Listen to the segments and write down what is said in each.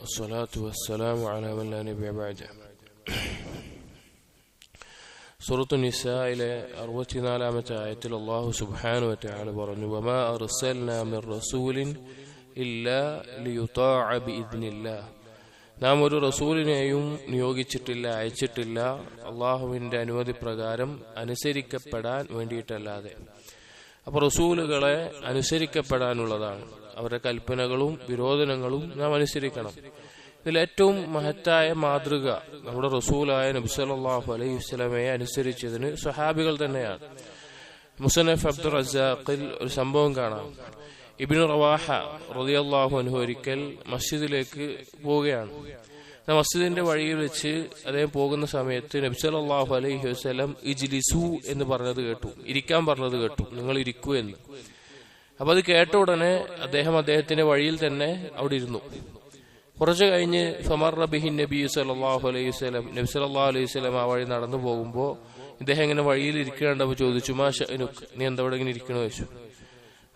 والصلاة والسلام على من لا نبي بعده സൂറത്തു നിസായിലെ അറുപത്തിനാലാമത്തെ ആയത്തിൽ അള്ളാഹു സുബ്ഹാനു വറ്റയാൾ പറഞ്ഞു വമാ അർസൽനാ മിർ റസൂലിൻ ഇല്ലാ ലിയുതാഅ ബിഇദ്നില്ലാഹ് നാം ഒരു റസൂലിനെയും നിയോഗിച്ചിട്ടില്ല അയച്ചിട്ടില്ല അള്ളാഹുവിന്റെ അനുമതി പ്രകാരം അനുസരിക്കപ്പെടാൻ വേണ്ടിയിട്ടല്ലാതെ അപ്പൊ റസൂലുകളെ അനുസരിക്കപ്പെടാനുള്ളതാണ് അവരുടെ കൽപ്പനകളും വിരോധനങ്ങളും നാം അനുസരിക്കണം. ഇതിൽ ഏറ്റവും മഹത്തായ മാതൃക നമ്മുടെ റസൂലായ നബ്സലാഹു അലൈഹി വസ്ലമയെ അനുസരിച്ചതിന് സഹാബികൾ തന്നെയാണ്. മുസനഫ് അബ്ദുൾ റസാഖിൽ ഒരു സംഭവം കാണാം. ഇബിൻ റവാഹ റളിയല്ലാഹു അൻഹു ഒരിക്കൽ മസ്ജിദിലേക്ക് പോവുകയാണ്. മസ്ജിദിന്റെ വഴിയിൽ വെച്ച് അദ്ദേഹം പോകുന്ന സമയത്ത് നബ്സലാഹു അലൈഹി വസ്ലം ഇജ്ലിസു എന്ന് പറഞ്ഞത് കേട്ടു. ഇരിക്കാൻ പറഞ്ഞത് കേട്ടു. നിങ്ങൾ ഇരിക്കൂ എന്ന്. അപ്പൊ അത് കേട്ട ഉടനെ അദ്ദേഹം അദ്ദേഹത്തിന്റെ വഴിയിൽ തന്നെ അവിടെ ഇരുന്നു. കുറച്ചു കഴിഞ്ഞ് ഫമർ റബിഹിൻ നബി സലാഹു അലൈഹി സ്വലം നബി സലാഹു അലൈഹി സ്വലം ആ വഴി നടന്നു പോകുമ്പോൾ ഇദ്ദേഹം ഇങ്ങനെ വഴിയിൽ ഇരിക്കണ്ടപ്പോ ചോദിച്ചു മാ ഷനുക്ക് നീ എന്താ ഇവിടെ ഇങ്ങനെ ഇരിക്കണോ? ചോദിച്ചു.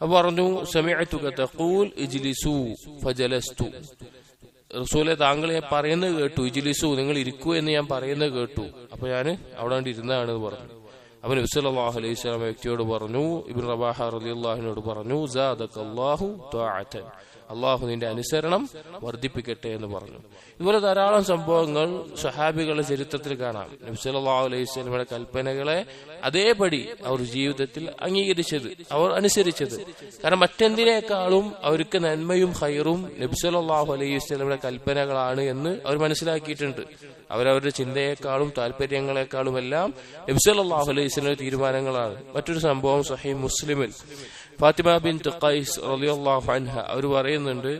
അപ്പൊ പറഞ്ഞു സമയത്തുക തഖൂൽ ഇജ്ലിസു ഫജലസ്തു. റസൂലെ പറയുന്നത് കേട്ടു ഇജിലിസു നിങ്ങൾ ഇരിക്കൂ എന്ന് ഞാൻ പറയുന്നത് കേട്ടു. അപ്പൊ ഞാൻ അവിടെ ഇരുന്നതാണ് പറഞ്ഞു. അപ്പൊ നബി സല്ലല്ലാഹു അലൈഹി വസല്ലം വ്യക്തിയോട് പറഞ്ഞു ഇബിൻ റബാഹ റളിയല്ലാഹുവിനോട് പറഞ്ഞു സാദക്കല്ലാഹു ത്വാഅതൻ. അള്ളാഹു നിന്റെ അനുസരണം വർദ്ധിപ്പിക്കട്ടെ എന്ന് പറഞ്ഞു. ഇതുപോലെ ധാരാളം സംഭവങ്ങൾ സഹാബികളുടെ ചരിത്രത്തിൽ കാണാം. നബി സല്ലല്ലാഹു അലൈഹി വസല്ലമയുടെ കൽപ്പനകളെ അതേപടി അവർ ജീവിതത്തിൽ അംഗീകരിച്ചത് അവർ അനുസരിച്ചത്. കാരണം മറ്റെന്തിനേക്കാളും അവർക്ക് നന്മയും ഹൈറും നബി സല്ലല്ലാഹു അലൈഹി വസല്ലമയുടെ കൽപ്പനകളാണ് എന്ന് അവർ മനസ്സിലാക്കിയിട്ടുണ്ട്. അവരവരുടെ ചിന്തയെക്കാളും താല്പര്യങ്ങളെക്കാളും എല്ലാം നബി സല്ലല്ലാഹു അലൈഹി വസല്ലമയുടെ തീരുമാനങ്ങളാണ്. മറ്റൊരു സംഭവം സഹി മുസ്ലിമിൽ. ഫാത്തിമ ബിൻ ഖൈസ് റളിയല്ലാഹു അൻഹ അവർ പറയുന്നുണ്ട്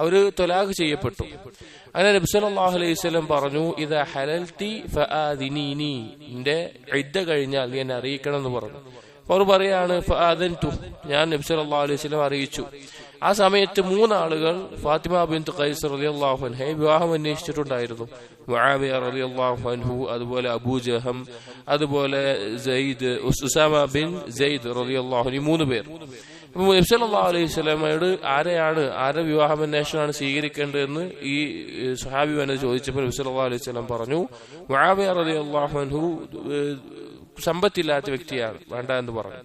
അവർ തൊലാഖ് ചെയ്യപ്പെട്ടു. അങ്ങനെ നബി സല്ലല്ലാഹു അലൈഹി സ്വലം പറഞ്ഞു ഇത് ഹലൽത്തി ഫആദിനീനി നിന്റെ ഇദ്ദ കഴിഞ്ഞാൽ നീ എന്നെ അറിയിക്കണം എന്ന് പറഞ്ഞു അവർ പറയാണ് ഫആദൻതു ഞാൻ നബി സല്ലല്ലാഹു അലൈഹി സ്വലം അറിയിച്ചു. ആ സമയത്ത് മൂന്നാളുകൾ ഫാത്തിമ ബിൻ ഖൈസ് റളിയല്ലാഹു അൻഹയെ വിവാഹം അന്വേഷിച്ചിട്ടുണ്ടായിരുന്നു. മുആവിയ റളിയല്ലാഹു അൻഹു അതുപോലെ അബൂജഹം അതുപോലെ Zaid Usama bin Zaid Zaid അള്ളാഹു ഈ മൂന്ന് പേർ. അപ്പൊ നബ്സല്ലാ അലൈഹി സ്വലമയോട് ആരെയാണ് ആരെ വിവാഹം അന്വേഷണമാണ് സ്വീകരിക്കേണ്ടതെന്ന് ഈ സഹാബി വനെ ചോദിച്ചപ്പോൾ നബ്സല്ലാ അലൈഹി സ്വലം പറഞ്ഞു മുആവിയ റളിയല്ലാഹു അൻഹു സമ്പത്തില്ലാത്ത വ്യക്തിയാണ് വേണ്ട എന്ന് പറഞ്ഞു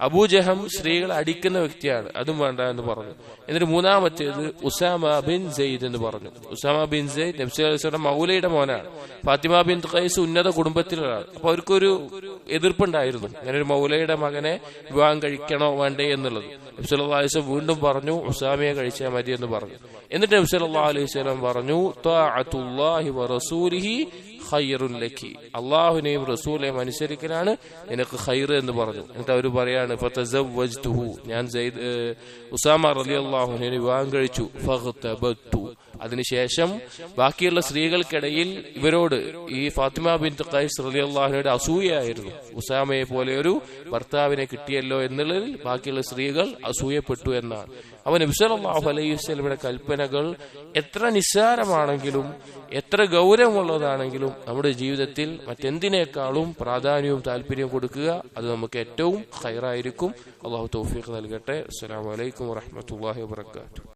അബൂജഹം സ്ത്രീകളെ അടിക്കുന്ന വ്യക്തിയാണ് അതും വേണ്ട എന്ന് പറഞ്ഞു. എന്നിട്ട് മൂന്നാമത്തേത് ഉസാമ ബിൻ സെയ്ദ് എന്ന് പറഞ്ഞു. ഉസാമ ബിൻ സെയ്ദ് നബ്സിയുടെ മൗലയുടെ മോനാണ്. ഫാത്തിമ ബിൻ ഖൈസ് ഉന്നത കുടുംബത്തിലൊരാൾ അപ്പൊ അവർക്കൊരു എതിർപ്പുണ്ടായിരുന്നു. ഒരു മൗലയുടെ മകനെ വിവാഹം കഴിക്കണോ വേണ്ടേ എന്നുള്ളത്. നബ്സുല്ലാസ് വീണ്ടും പറഞ്ഞു ഉസാമയെ കഴിച്ചാൽ മതി എന്ന് പറഞ്ഞു. എന്നിട്ട് നബ്സുല്ലാ അലൈഹി സ്വലം പറഞ്ഞു റസൂലിഹി ഖൈറുല്ലക്കി അള്ളാഹുനെയും റസൂലെയും അനുസരിക്കലാണ് നിനക്ക് ഖൈർ എന്ന് പറഞ്ഞു. എന്നിട്ട് അവർ പറയാണ് ഞാൻ ഉസാമ റലി അള്ളാഹുനെ വിവാഹം കഴിച്ചു. ഫഹ്തബത്തു അതിനുശേഷം ബാക്കിയുള്ള സ്ത്രീകൾക്കിടയിൽ ഇവരോട് ഈ ഫാത്തിമ ബിൻ ഖൈസ് റലി അള്ളാഹുനയുടെ അസൂയായിരുന്നു ഉസാമയെ പോലെ ഒരു ഭർത്താവിനെ കിട്ടിയല്ലോ എന്നുള്ളതിൽ ബാക്കിയുള്ള സ്ത്രീകൾ അസൂയപ്പെട്ടു എന്നാണ്. അവൻ നബ്സലാഹു അലൈഹി വസ്ലമിയുടെ കൽപ്പനകൾ എത്ര നിസ്സാരമാണെങ്കിലും എത്ര ഗൗരവമുള്ളതാണെങ്കിലും നമ്മുടെ ജീവിതത്തിൽ മറ്റെന്തിനേക്കാളും പ്രാധാന്യവും താല്പര്യവും കൊടുക്കുക അത് നമുക്ക് ഏറ്റവും ഹൈറായിരിക്കും അള്ളാഹു തൗഫീഖ് നൽകട്ടെ. അസ്സാം വലൈക്കും വാഹമത്തല്ലാഹി വാത്തു